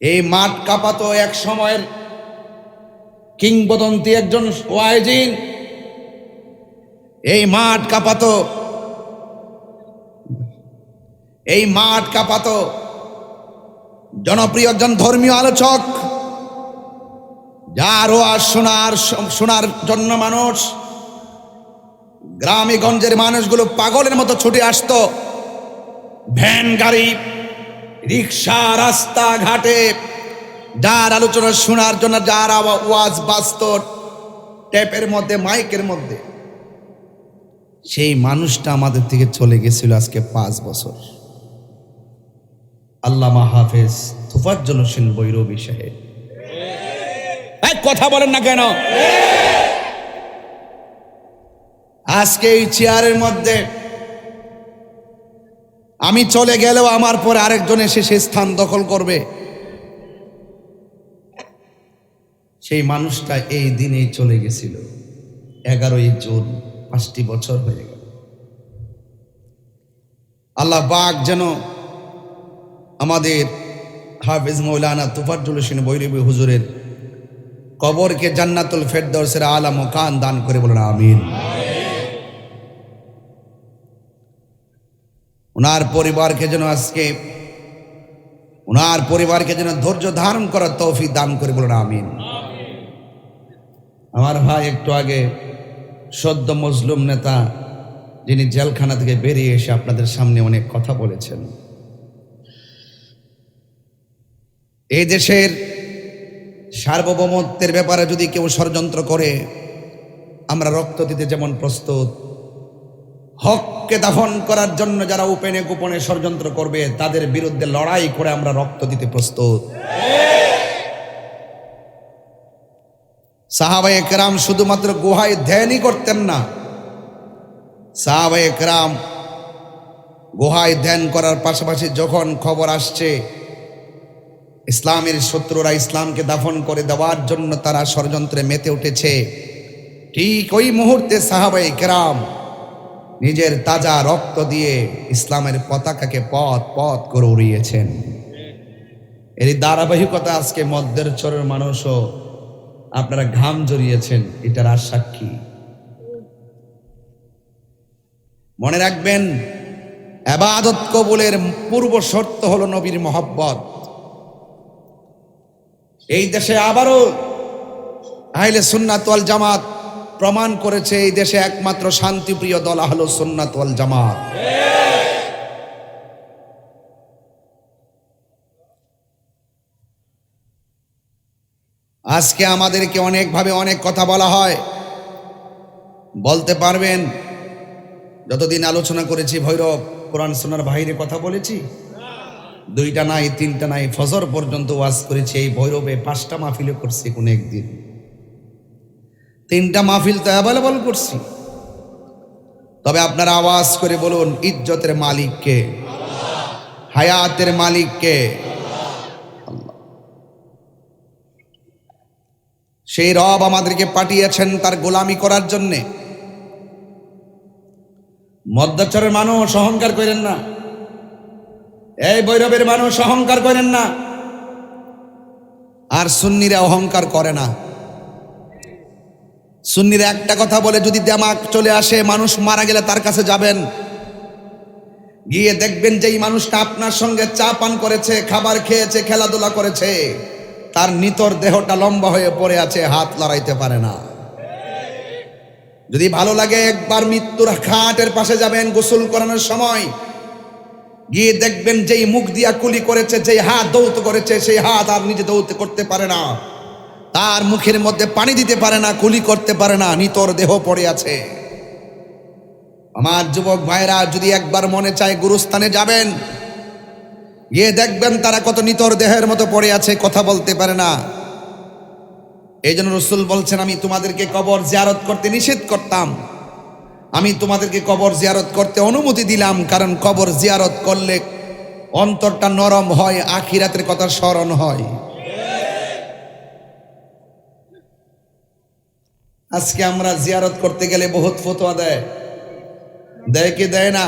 এই মাঠ কাঁপাতো এক সময়ের কিংবদন্তি একজন ওয়াইজিন এই মাঠ কাঁপাতো, এই মাঠ কাঁপাতো জনপ্রিয় একজন ধর্মীয় আলোচক, যার ওয়াজ শোনার শোনার জন্য মানুষ গ্রামে গঞ্জের মানুষগুলো পাগলের মতো ছুটে আসতো। ভ্যান, গাড়ি রিক্সা, রাস্তা, ঘাটে। যার আলোচনা শোনার জন্য যার ওয়াজ বাস্ত টেপের মধ্যে, মাইকের মধ্যে। সেই মানুষটা আমাদের থেকে চলে গেছিল আজকে পাঁচ বছর। আল্লামা হাফেজ তুফাজ্জল হোসেন বৈরবী সাহেব। কথা বলেন না কেন? আজকে এই চেয়ারের মধ্যে আমি চলে গেলেও আমার পরে আরেকজন এসে সে স্থান দখল করবে। সেই মানুষটা এই দিনেই চলে গেছিল। এগারোই জুন, পাঁচটি বছর হয়ে গেল। আল্লাহ বাঘ যেন আমাদের হাফিজ মৌলানা তুফাজ্জুল হোসেন বৈরবী হুজুরের কবরকে জান্নাতুল ফেরদৌসের আলা মোকান দান করে বলেন, আমিন। ওনার পরিবারকে যেন আজকে, ওনার পরিবারকে যেন ধৈর্য ধারণ করার তৌফিক দান করে বলেন, আমিন। আমার ভাই একটু আগে সদ্য মজলুম নেতা যিনি জেলখানা থেকে বেরিয়ে এসে আপনাদের সামনে অনেক কথা বলেছেন। এই দেশের সার্বভৌমত্বের ব্যাপারে যদি কেউ ষড়যন্ত্র করে, আমরা রক্ত দিতে যেমন প্রস্তুত হককে দাফন করার জন্য যারা উপেনে গোপনে ষড়যন্ত্র করবে, তাদের বিরুদ্ধে লড়াই করে আমরা রক্ত দিতে প্রস্তুত। সাহাবাই একরাম শুধুমাত্র গুহায় ধ্যানই করতেন না। সাহাবাই একরাম গুহায় ধ্যান করার পাশাপাশি যখন খবর আসছে, ইসলামের শত্রুরা ইসলামকে দাফন করে দেওয়ার জন্য তারা ষড়যন্ত্রে মেতে উঠেছে, ঠিক ওই মুহূর্তে সাহাবাই কেরাম নিজের তাজা রক্ত দিয়ে ইসলামের পতাকাকে পথ পথ করে উড়িয়েছেন। এর ধারাবাহিকতা আজকে মধ্যের চরের মানুষও আপনারা ঘাম জড়িয়েছেন, এটার আর সাক্ষী। মনে রাখবেন, আবাদত কবুলের পূর্ব শর্ত হলো নবীর মহব্বত। এই দেশে আবারও আহলে সুন্নাত ওয়াল জামাত প্রমাণ করেছে এই দেশে একমাত্র শান্তিপ্রিয় দল হলো সুন্নাত ওয়াল জামাত। আজকে আমাদেরকে অনেকভাবে অনেক কথা বলা হয়। বলতে পারবেন, যতদিন আলোচনা করেছি ভৈরব, কোরআন সোনার বাইরে কথা বলেছি, দুইটা নাই, তিনটা নাই, ফজর পর্যন্ত ওয়াজ করেছি, এই ভৈরবে পাঁচটা মাহফিলে করছি কোন একদিন। তিনটা মাহফিল তো অ্যাভেলেবল করছি। তবে আপনারা আওয়াজ করে বলুন, ইজ্জতের মালিককে হায়াতের মালিককে সেই রব আমাদেরকে পাঠিয়েছেন তার গোলামি করার জন্যে। মধ্যাচরের মানুষ অহংকার করেন না। এই বৈরবের মানুষ অহংকার করেন না। আর সুন্নিরা অহংকার করে না। সুন্নিরা একটা কথা বলে, যদি দেমাক চলে আসে, মানুষ মারা গেলে তার কাছে যাবেন। গিয়ে দেখবেন যে এই মানুষটা আপনার সঙ্গে চা পান করেছে, খাবার খেয়েছে, খেলাধুলা করেছে। তার নিতর দেহটা লম্বা হয়ে পড়ে আছে, হাত লড়াইতে পারে না। যদি ভালো লাগে, একবার মৃত্যুর খাটের পাশে যাবেন, গোসল করানোর সময়। গিয়ে দেখবেন যেই মুখ দিয়া কুলি করেছে, যেই হাত দৌত করেছে, সেই হাত আর নিজে দৌত করতে পারে না। তার মুখের মধ্যে পানি দিতে পারে না, কুলি করতে পারে না, নিতর দেহ পড়ে আছে। আমার যুবক ভাইরা, যদি একবার মনে চায় গুরুস্থানে যাবেন, গিয়ে দেখবেন তারা কত নিতর দেহের মতো পড়ে আছে, কথা বলতে পারে না। এই জন্য রসুল বলছেন, আমি তোমাদেরকে কবর জিয়ারত করতে নিষেধ করতাম। আমি তোমাদেরকে কবর জিয়ারত করতে অনুমতি দিলাম, কারণ কবর জিয়ারত করলে অন্তরটা নরম হয়, আখিরাতের কথা স্মরণ হয়। আজকে আমরা জিয়ারত করতে গেলে বহুত ফতোয়া দেয়। দেয় কি দেয় না?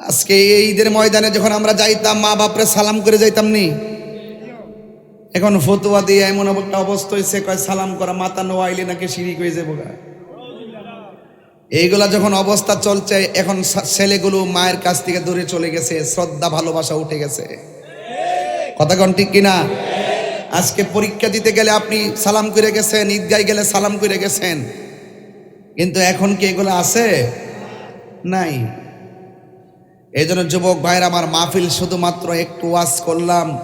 আজকে ঈদের ময়দানে যখন আমরা যাইতাম, মা বাপরে সালাম করে যাইতাম নি? এখন ফতুয়া দিয়ে এমন একটা অবস্থা হয়েছে কয় সালাম করা, মাথা নোয়াইলে নাকি শিরিক হয়ে যাব এইগুলা যখন অবস্থা চলছে, এখন ছেলেগুলো মায়ের কাছ থেকে দূরে চলে গেছে, শ্রদ্ধা, ভালোবাসা উঠে গেছে। কথা কন ঠিক কিনা? আজকে পরীক্ষা দিতে গেলে আপনি সালাম করে গেছেন ঈদগায় গেলে সালাম করে গেছেন। কিন্তু এখন কি এগুলো আছে? নাই। এই জন্য যুবক ভাইয়ের, আমার মাহফিল শুধুমাত্র একটু ওয়াজ করলাম,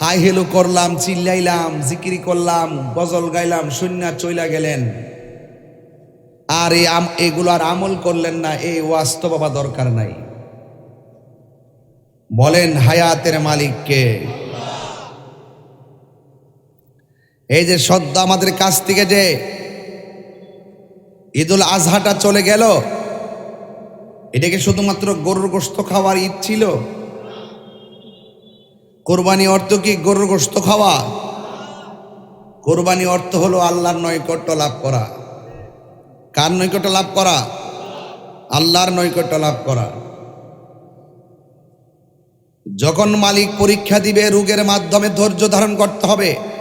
হাই হেলো করলাম, চিল্লাইলাম, জিকিরি করলাম, গজল গাইলাম, শূন্য চইলা গেলেন। আর এগুলো আর আমল করলেন না, এই ওয়াজ তো বাবা দরকার নাই। বলেন হায়াতের মালিককে। এই যে সদ্য আমাদের কাছ থেকে যে ঈদুল আজহাটা চলে গেল এটাকে শুধুমাত্র গরুর গোস্ত খাওয়ার ঈদ ছিল? কোরবানি অর্থ কি গরুর গোস্ত খাওয়া? কোরবানি অর্থ হলো আল্লাহর নৈকট্য লাভ করা। কার নৈকট্য লাভ করা? আল্লাহর নৈকট্য লাভ করা। যখন মালিক পরীক্ষা দিবে, রোগের মাধ্যমে ধৈর্য ধারণ করতে হবে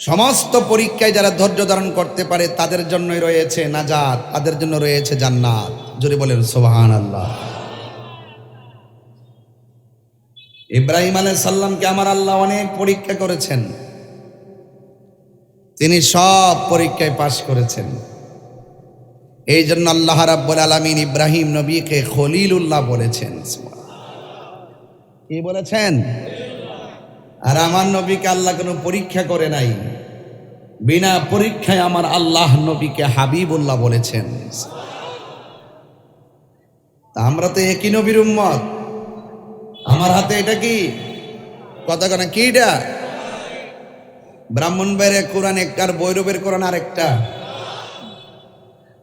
সমস্ত পরীক্ষায় যারা ধৈর্য ধারণ করতে পারে, তাদের জন্যই রয়েছে নাজাত, তাদের জন্য রয়েছে জান্নাত। যদি বলেন সোহান আল্লাহ ইব্রাহিম আলাইহিস সাল্লামকে আমার আল্লাহ অনেক পরীক্ষা করেছেন। তিনি সব পরীক্ষায় পাশ করেছেন। এই জন্য আল্লাহ রাব্বুল আলামিন ইব্রাহিম নবীকে খলিলুল্লাহ বলেছেন কি বলেছেন? আর আমার নবীকে আল্লাহ কোনো পরীক্ষা করে নাই। বিনা পরীক্ষায় আমার আল্লাহ নবীকে হাবিবুল্লাহ বলেছেন। তা আমরা তো একই নবীর উম্মত। আমার হাতে এটা কি? কথা কেন কি এটা? ব্রাহ্মণবাড়ির কোরআন একটা বৈরবের কোরআন আরেকটা।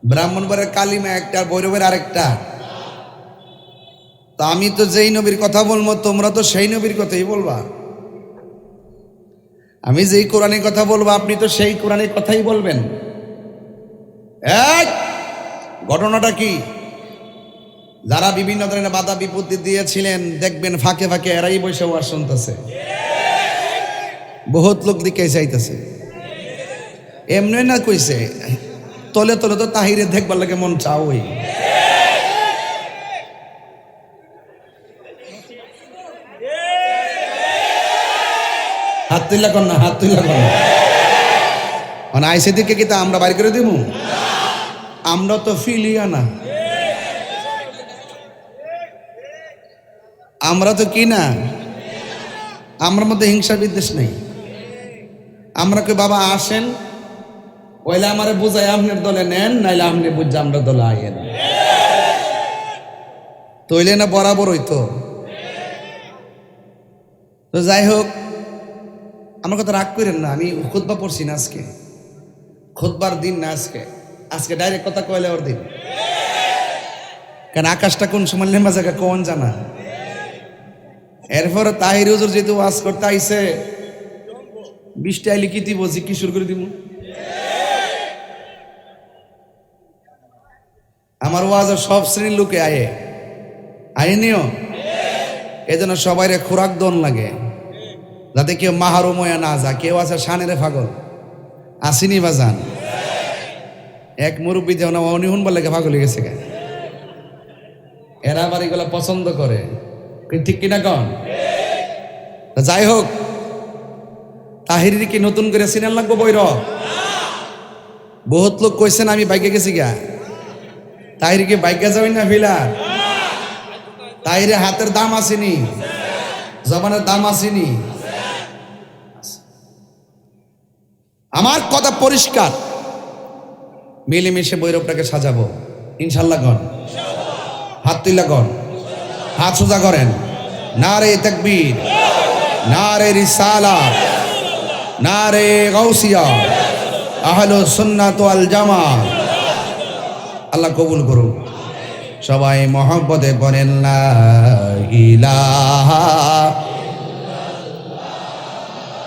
ব্রাহ্মণবাড়ির কালিমা একটা বৈরবের আরেকটা। তা আমি তো যেই নবীর কথা বলব, তোমরা তো সেই নবীর কথাই বলবা। আমি যেই কোরআনের কথা বলব, আপনি তো সেই কোরআনের কথাই বলবেন। এক, ঘটনাটা কি? যারা বিভিন্ন ধরনের বাধা বিপত্তি দিয়েছিলেন, দেখবেন ফাঁকে ফাঁকে এরাই বসে ওয়ার শুনতেছে। বহুত লোক দিকে চাইতেছে এমনি না কইছে, তলে তলে তো তাহিরে দেখবার লাগে মন চাওই হাত তুইলা কর না, হাত তুইলা কর। মানে আইসে দিকে কি তা আমরা বাইর করে দিব আমরা তো ফিলিয়া না। আমরা তো কি না? আমার মধ্যে হিংসা বিদ্বেষ নেই। আমরা কে বাবা, আসেন। ওইলে আমারে বুঝাই আপনার দলে নেন, নাইলে আপনি বুঝছে আমরা দলে আইয়েন। তৈলে না বরাবর হইতো তো যাই হোক আমার কথা রাগ করেন না, আমি খুতবা পড়ছি না আজকে। খুতবার দিন না আজকে। আজকে ডাইরেক্ট কথা কয়লে ওর দিন। কারণ আকাশটা কোন সময় নেমা জায়গা কোন জানা। এরপরে তাহির হুজুর যেহেতু ওয়াজ করতে আইছে, বৃষ্টি কি দিব কি শুরু করে দিব আমার ওয়াজ সব শ্রেণির লোকে আয়ে। আইনিও এজন্য সবাই খোরাক দন লাগে। যাতে কেউ মাহারময়া না যা কেউ আছে সানের ফাগল আসিনি বাজান এক মুরব্বী যেমন অনিহুন বলে ফাগল হয়ে গেছে গা। এরা আবার এগুলো পছন্দ করে। ঠিক কিনা কন? যাই হোক তাহিরি কি নতুন করে সিনেল লাগবো বৈর? বহুত লোক কইছেন আমি বাইকে গেছি গা তাহিরি কি বাইকে যাবেন না ফিলার তাহিরে হাতের দাম আসেনি। জবানের দাম আসেনি। আমার কথা পরিষ্কার। মিলেমিশে বৈরবটাকে সাজাবো। ইনশাল্লাহ গণ। হাত তুইলা গণ। হাত সোজা করেন। না রে তকবীর। না রে রিসালা। না রে গৌসিয়া আহলো সুন্নাত আল জামা। আল্লাহ কবুল করুন সবাই মহব্বতে লা ইলাহা